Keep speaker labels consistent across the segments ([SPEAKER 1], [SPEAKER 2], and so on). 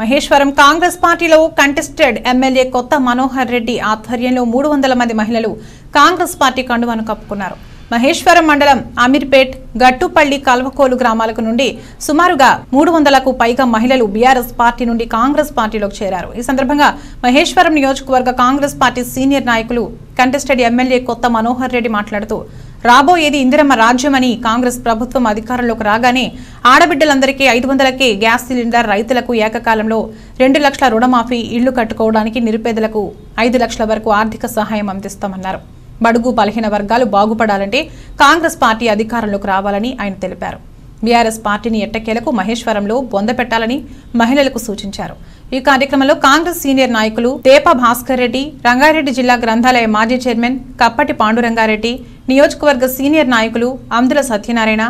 [SPEAKER 1] మహేశ్వరం కాంగ్రెస్ పార్టీలో contested MLA Kotha Manohar Reddy ఆధ్వర్యంలో మూడు వందల మంది మహిళలు కాంగ్రెస్ పార్టీ కండువాను కప్పుకున్నారు. మహేశ్వరం మండలం అమీర్పేట్ గట్టుపల్లి కల్వకోలు గ్రామాలకు నుండి సుమారుగా మూడు వందలకు పైగా మహిళలు బీఆర్ఎస్ పార్టీ నుండి కాంగ్రెస్ పార్టీలోకి చేరారు. ఈ సందర్భంగా మహేశ్వరం నియోజకవర్గ కాంగ్రెస్ పార్టీ సీనియర్ నాయకులు కంటెస్టెడ్ ఎమ్మెల్యే కొత్త మనోహర్ రెడ్డి మాట్లాడుతూ రాబోయేది ఇందిరమ్మ రాజ్యమని కాంగ్రెస్ ప్రభుత్వం అధికారంలోకి రాగానే ఆడబిడ్డలందరికీ ఐదు వందలకే గ్యాస్ సిలిండర్ రైతులకు ఏకకాలంలో రెండు లక్షల రుణమాఫీ ఇళ్ళు కట్టుకోవడానికి నిరుపేదలకు ఐదు లక్షల వరకు ఆర్థిక సహాయం అందిస్తామన్నారు. బడుగు బలహీన వర్గాలు బాగుపడాలంటే కాంగ్రెస్ పార్టీ అధికారంలోకి రావాలని ఆయన తెలిపారు. బీఆర్ఎస్ పార్టీని ఎట్టకేలకు మహేశ్వరంలో బొందపెట్టాలని మహిళలకు సూచించారు. ఈ కార్యక్రమంలో కాంగ్రెస్ సీనియర్ నాయకులు తేప భాస్కర్ రెడ్డి రంగారెడ్డి జిల్లా గ్రంథాలయ మాజీ చైర్మన్ కప్పటి పాండురంగారెడ్డి నియోజకవర్గ సీనియర్ నాయకులు అమ్దుల సత్యనారాయణ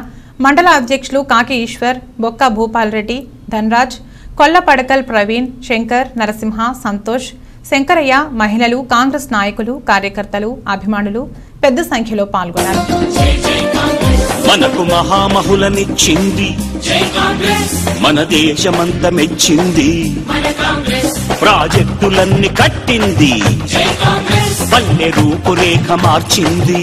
[SPEAKER 1] మండల అధ్యక్షులు కాకి ఈశ్వర్ బొక్క భూపాల్ రెడ్డి ధన్రాజ్ కొల్లపడకల్ ప్రవీణ్ శంకర్ నరసింహ సంతోష్ శంకరయ్య మహిళలు కాంగ్రెస్ నాయకులు కార్యకర్తలు అభిమానులు పెద్ద సంఖ్యలో పాల్గొన్నారు.
[SPEAKER 2] మనకు మహామహులనిచ్చింది. మన దేశమంత మెచ్చింది. ప్రాజెక్టులన్నీ కట్టింది. పల్లె రూపురేఖ మార్చింది.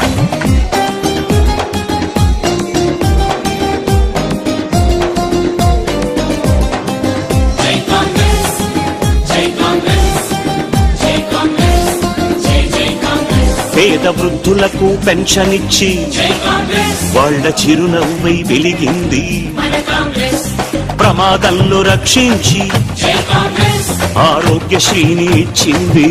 [SPEAKER 2] పేద వృద్ధులకు పెన్షన్ ఇచ్చి వాళ్ళ చిరునవ్వై వెలిగింది. ప్రమాదంలో రక్షించి ఆరోగ్యశ్రీని ఇచ్చింది.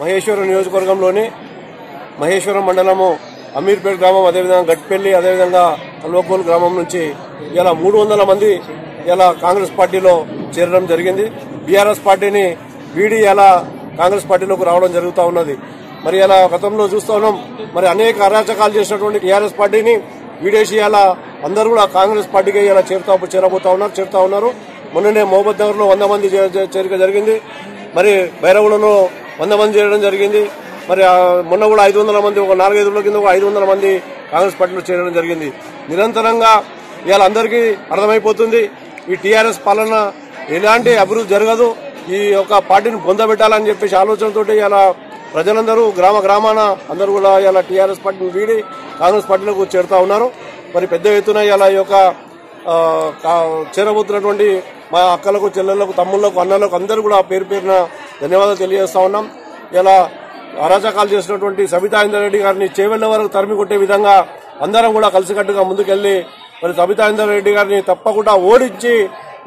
[SPEAKER 3] మహేశ్వరం నియోజకవర్గంలోని మహేశ్వరం మండలము అమీర్పేట్ గ్రామం అదేవిధంగా గట్పెల్లి అదేవిధంగా కల్వకోలు గ్రామం నుంచి ఇలా మూడు వందల మంది ఇలా కాంగ్రెస్ పార్టీలో చేరడం జరిగింది. బీఆర్ఎస్ పార్టీని వీడి ఇలా కాంగ్రెస్ పార్టీలోకి రావడం జరుగుతూ ఉన్నది. మరి ఇలా గతంలో చూస్తూ ఉన్నాం మరి అనేక అరాచకాలు చేసినటువంటి టీఆర్ఎస్ పార్టీని వీడేసి ఇలా అందరూ కూడా కాంగ్రెస్ పార్టీకి ఇలా చేరుతా చేరబోతా ఉన్నారు చేరుతా ఉన్నారు. మొన్ననే మహబూబ్ నగర్లో వంద మంది చేరిక జరిగింది. మరి భైరవులలో వంద మంది చేరడం జరిగింది. మరి మొన్న కూడా ఐదు వందల మంది ఒక నాలుగైదు రోజుల కింద ఒక ఐదు వందల మంది కాంగ్రెస్ పార్టీలో చేరడం జరిగింది. నిరంతరంగా ఇవాళ అందరికీ అర్థమైపోతుంది ఈ టీఆర్ఎస్ పాలన ఎలాంటి అభివృద్ధి జరగదు ఈ యొక్క పార్టీని పొందబెట్టాలని చెప్పేసి ఆలోచనతో ఇలా ప్రజలందరూ గ్రామ గ్రామాన అందరూ కూడా ఇలా టీఆర్ఎస్ పార్టీని వీడి కాంగ్రెస్ పార్టీలకు చేరుతా ఉన్నారు. మరి పెద్ద ఎత్తున ఇలా ఈ యొక్క కా- చేరబోతున్నటువంటి మా అక్కలకు చెల్లెళ్ళకు తమ్ముళ్ళకు అన్నలకు అందరూ కూడా పేరు పేరున ధన్యవాదాలు తెలియజేస్తా ఉన్నాం. ఇలా అరాచకాలు చేసినటువంటి సబితా ఇందర్ రెడ్డి గారిని చేవెళ్ళ వరకు తరిమి కొట్టే విధంగా అందరం కూడా కలిసికట్టుగా ముందుకెళ్ళి మరి సబితా ఇందర్ రెడ్డి గారిని తప్పకుండా ఓడించి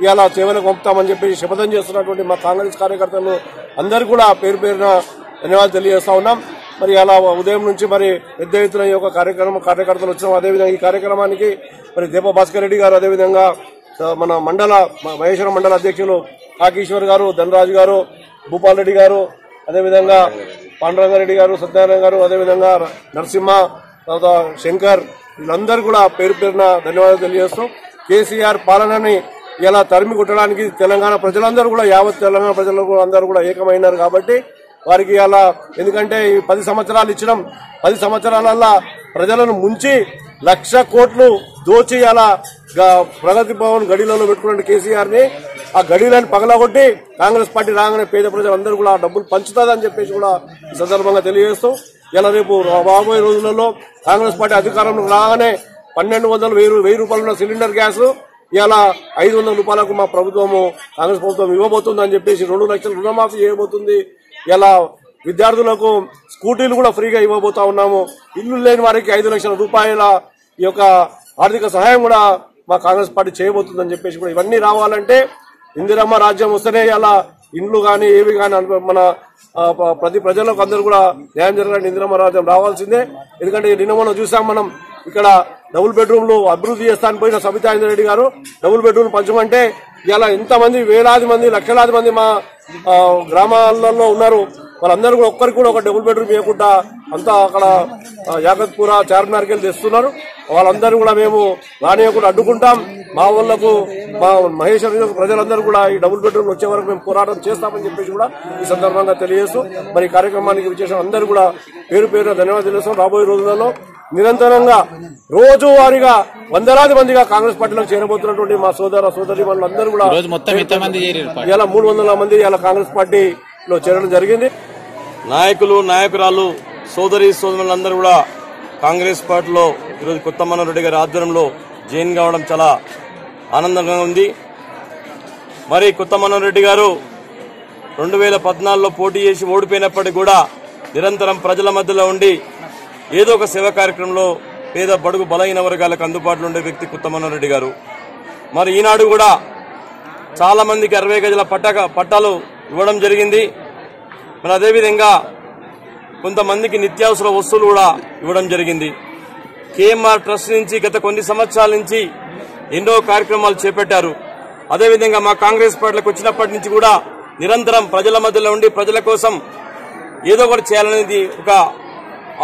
[SPEAKER 3] ఇలా చేవలకు పంపుతామని చెప్పి శపథం చేస్తున్నటువంటి మా కాంగ్రెస్ కార్యకర్తలు అందరూ కూడా పేరు పేరున ధన్యవాదాలు తెలియజేస్తా ఉన్నాం. మరి అలా ఉదయం నుంచి మరి పెద్ద ఎత్తున ఈ యొక్క కార్యక్రమం కార్యకర్తలు వచ్చినాం అదేవిధంగా ఈ కార్యక్రమానికి మరి దీప భాస్కర్ రెడ్డి గారు అదేవిధంగా మన మండల మహేశ్వర మహేశ్వరం మండల అధ్యక్షులు కాకీశ్వర్ గారు ధనరాజు గారు భూపాల్ రెడ్డి గారు అదేవిధంగా పాండురంగారెడ్డి గారు సత్యనారాయణ గారు అదేవిధంగా నరసింహ తర్వాత శంకర్ వీళ్ళందరూ కూడా పేరు పేరున ధన్యవాదాలు తెలియజేస్తాం కేసీఆర్ పాలనని ఇలా తరిమి కొట్టడానికి తెలంగాణ ప్రజలందరూ కూడా యావత్ తెలంగాణ ప్రజలు అందరూ కూడా ఏకమైనారు కాబట్టి వారికి అలా ఎందుకంటే ఈ పది సంవత్సరాలు ఇచ్చడం పది సంవత్సరాలల్లా ప్రజలను ముంచి లక్ష కోట్లు దోచి అలా ప్రగతి భవన్ గడిలలో పెట్టుకున్న కేసీఆర్ని ఆ గడిలను పగలగొట్టి కాంగ్రెస్ పార్టీ రాగానే పేద ప్రజలందరూ కూడా ఆ డబ్బులు పంచుతుందని చెప్పేసి కూడా ఈ సందర్భంగా తెలియజేస్తూ ఇలా రేపు రాబోయే రోజులలో కాంగ్రెస్ పార్టీ అధికారంలో రాగానే పన్నెండు వందలు వెయ్యి వెయ్యి రూపాయలు ఉన్న సిలిండర్ గ్యాస్ ఇలా ఐదు వందల రూపాయలకు మా ప్రభుత్వము కాంగ్రెస్ ప్రభుత్వం ఇవ్వబోతుందని చెప్పేసి రెండు లక్షల రుణమాఫీ చేయబోతుంది. ఇలా విద్యార్థులకు స్కూటీలు కూడా ఫ్రీగా ఇవ్వబోతా ఉన్నాము. ఇల్లు లేని వారికి ఐదు లక్షల రూపాయల ఈ యొక్క ఆర్థిక సహాయం కూడా మా కాంగ్రెస్ పార్టీ చేయబోతుందని చెప్పేసి కూడా ఇవన్నీ రావాలంటే ఇందిరమ్మ రాజ్యం వస్తేనే అలా ఇండ్లు కానీ ఏవి కానీ మన ప్రతి ప్రజలకు అందరూ కూడా న్యాయం జరగాలని ఇందిరమ్మ రాజ్యం రావాల్సిందే. ఎందుకంటే నిన్న మనం చూసాం మనం ఇక్కడ డబుల్ బెడ్రూమ్లు అభివృద్ధి చేస్తాను పోయిన సబితా రెడ్డి గారు డబుల్ బెడ్రూమ్ పంచమంటే ఇలా ఇంతమంది వేలాది మంది లక్షలాది మంది మా గ్రామాలలో ఉన్నారు. వాళ్ళందరూ కూడా ఒక్కరికి కూడా ఒక డబుల్ బెడ్రూమ్ ఇవ్వకుండా అంతా అక్కడ ఆ, యాకత్పూర చార్మినార్కి వెళ్ళి తెస్తున్నారు. వాళ్ళందరూ కూడా మేము రానియకుండా అడ్డుకుంటాం. మా వాళ్ళకు మా మహేశ్వర ప్రజలందరూ కూడా ఈ డబుల్ బెడ్రూమ్ వచ్చే వరకు మేము పోరాటం చేస్తామని చెప్పేసి కూడా ఈ సందర్భంగా తెలియజేస్తూ మరి కార్యక్రమానికి విశేషం అందరూ కూడా పేరు పేరు ధన్యవాదాలు తెలుస్తాం రాబోయే రోజులలో నిరంతరంగా రోజువారీగా వందలాది మందిగా కాంగ్రెస్ పార్టీలో చేరబోతున్నటువంటి మా సోదర సోదరి అందరూ కూడా? ఇలా మూడు వందల మంది ఇలా కాంగ్రెస్ పార్టీలో చేరడం జరిగింది.
[SPEAKER 4] నాయకులు నాయకురాలు సోదరి సోదరులందరూ కూడా కాంగ్రెస్ పార్టీలో ఈరోజు కొత్తమన్న రెడ్డి గారి ఆధ్వర్యంలో జైన్ కావడం చాలా ఆనందంగా ఉంది. మరి కొత్తమన్న రెడ్డి గారు రెండు వేల పద్నాలుగులో పోటీ చేసి ఓడిపోయినప్పటికీ కూడా నిరంతరం ప్రజల మధ్యలో ఉండి ఏదో ఒక సేవా కార్యక్రమంలో పేద బడుగు బలహీన వర్గాలకు అందుబాటులో ఉండే వ్యక్తి కొత్త రెడ్డి గారు. మరి ఈనాడు కూడా చాలా మందికి అరవై గజల పట్ట పట్టాలు ఇవ్వడం జరిగింది. మరి అదేవిధంగా కొంతమందికి నిత్యావసర వస్తువులు కూడా ఇవ్వడం జరిగింది. కేఎంఆర్ ట్రస్ట్ నుంచి గత కొన్ని సంవత్సరాల నుంచి ఎన్నో కార్యక్రమాలు చేపట్టారు. అదేవిధంగా మా కాంగ్రెస్ పార్టీలకు వచ్చినప్పటి నుంచి కూడా నిరంతరం ప్రజల మధ్యలో ఉండి ప్రజల కోసం ఏదో ఒకటి చేయాలనేది ఒక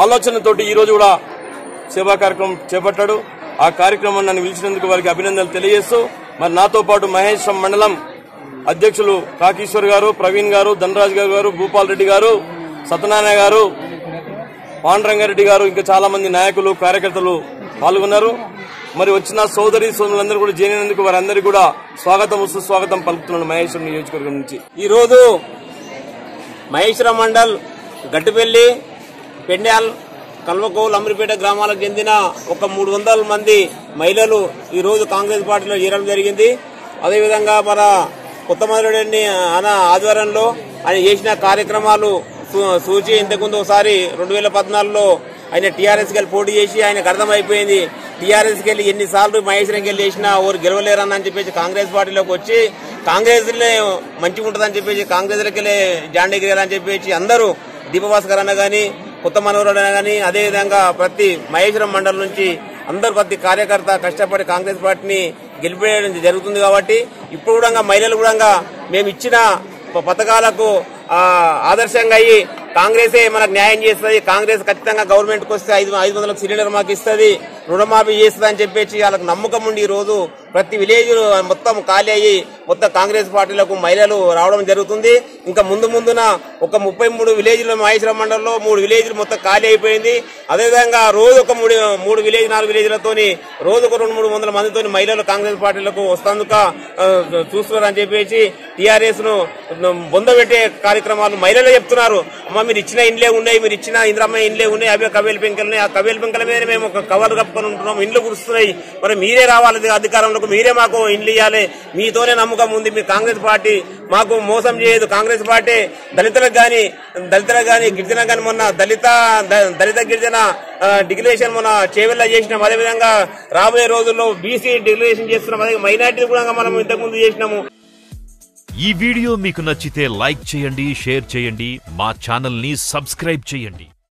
[SPEAKER 4] ఆలోచనతోటి ఈరోజు కూడా సేవా కార్యక్రమం చేపట్టాడు. ఆ కార్యక్రమం నన్ను పిలిచినందుకు వారికి అభినందనలు తెలియజేస్తూ మరి నాతో పాటు మహేశ్వరం మండలం అధ్యక్షులు కాకీశ్వర్ గారు ప్రవీణ్ గారు ధనరాజ్ గారు గారు భూపాల్ రెడ్డి గారు సత్యనారాయణ గారు పాండురంగారెడ్డి గారు ఇంకా చాలా మంది నాయకులు కార్యకర్తలు పాల్గొన్నారు. మరి వచ్చిన సోదరి సోదరులందరూ కూడా చేరినందుకు వారందరికీ కూడా స్వాగతం సుస్వాగతం పలుకుతున్నాను మహేశ్వరం నియోజకవర్గం నుంచి.
[SPEAKER 5] ఈ రోజు మహేశ్వర మండల్ గట్టుపల్లి పెండ్యాల్ కల్వకోవులు అమరిపేట గ్రామాలకు చెందిన ఒక మూడు వందల మంది మహిళలు ఈ రోజు కాంగ్రెస్ పార్టీలో చేరడం జరిగింది. అదేవిధంగా మన కొత్త మొదలడిని ఆయన ఆధ్వర్యంలో ఆయన చేసిన కార్యక్రమాలు సూ- సూచి ఇంతకుముందు ఒకసారి రెండు వేల పద్నాలుగులో ఆయన టీఆర్ఎస్కి వెళ్ళి పోటీ చేసి ఆయనకు అర్థమైపోయింది. టీఆర్ఎస్కి వెళ్ళి ఎన్నిసార్లు మహేశ్వరంకి వెళ్ళి చేసినా ఎవరు గెలవలేరని అని చెప్పేసి కాంగ్రెస్ పార్టీలోకి వచ్చి కాంగ్రెస్లే మంచిగా ఉంటుందని చెప్పేసి కాంగ్రెస్లకి వెళ్ళి జాండీ అని చెప్పేసి అందరూ దీపభాస్కర్ అన్న కానీ కొత్త మనోహర్ అన్న కానీ అదేవిధంగా ప్రతి మహేశ్వరం మండలం నుంచి అందరు ప్రతి కార్యకర్త కష్టపడి కాంగ్రెస్ పార్టీని గెలిపేయడం జరుగుతుంది కాబట్టి ఇప్పుడు కూడా మహిళలు కూడా మేము ఇచ్చిన పథకాలకు ఆదర్శంగా అయ్యి కాంగ్రెసే మనకు న్యాయం చేస్తుంది. కాంగ్రెస్ ఖచ్చితంగా గవర్నమెంట్కి వస్తే ఐదు ఐదు వందలకు సిలిండర్ మాకు ఇస్తుంది. రుణమాఫీ చేస్తుంది అని చెప్పేసి వాళ్ళకి నమ్మకం ఉండి ఈ రోజు ప్రతి విలేజ్ మొత్తం ఖాళీ అయ్యి మొత్తం కాంగ్రెస్ పార్టీలకు మహిళలు రావడం జరుగుతుంది. ఇంకా ముందు ముందున ఒక ముప్పై మూడు విలేజ్ల మహేశ్వరం మండలంలో మూడు విలేజ్లు మొత్తం ఖాళీ అయిపోయింది. అదేవిధంగా రోజు ఒక మూడు మూడు విలేజ్ నాలుగు విలేజ్లతోని రోజు ఒక రెండు మూడు వందల మందితో మహిళలు కాంగ్రెస్ పార్టీలకు వస్తందుక చూస్తున్నారని చెప్పేసి టీఆర్ఎస్ను బొందబెట్టే కార్యక్రమాలు మహిళలే చెప్తున్నారు. అమ్మ మీరు ఇచ్చిన ఇండ్లే ఉన్నాయి మీరు ఇచ్చిన ఇంద్రమ్మ ఇండ్లే ఉన్నాయి అవే కవేలు పెంకలు ఉన్నాయి ఆ కవేలు పెంకల మీద మేము ఒక కవర్ కప్పుకొని ఉంటున్నాం. ఇండ్లు కురుస్తున్నాయి. మరి మీరే రావాలి మాకు మీరే మాకు ఇండ్లు ఇవ్వాలి మీతోనే నమ్మకం ఉంది. మీ కాంగ్రెస్ పార్టీ మాకు మోసం చేయదు. కాంగ్రెస్ పార్టీ దళితులకు గాని దళితులకు గాని గిరిజన గాని మొన్న దళిత దళిత గిరిజన డిక్లరేషన్ మొన్న చేవెళ్ళ చేసినాం. అదేవిధంగా రాబోయే రోజుల్లో బీసీ డిక్లరేషన్ చేస్తున్నాం అదే మైనార్టీ కూడా మనం ఇంతకుముందు చేసినాము.
[SPEAKER 6] ఈ వీడియో మీకు నచ్చితే లైక్ చేయండి షేర్ చేయండి. మా ఛానల్ని సబ్స్క్రైబ్ చేయండి.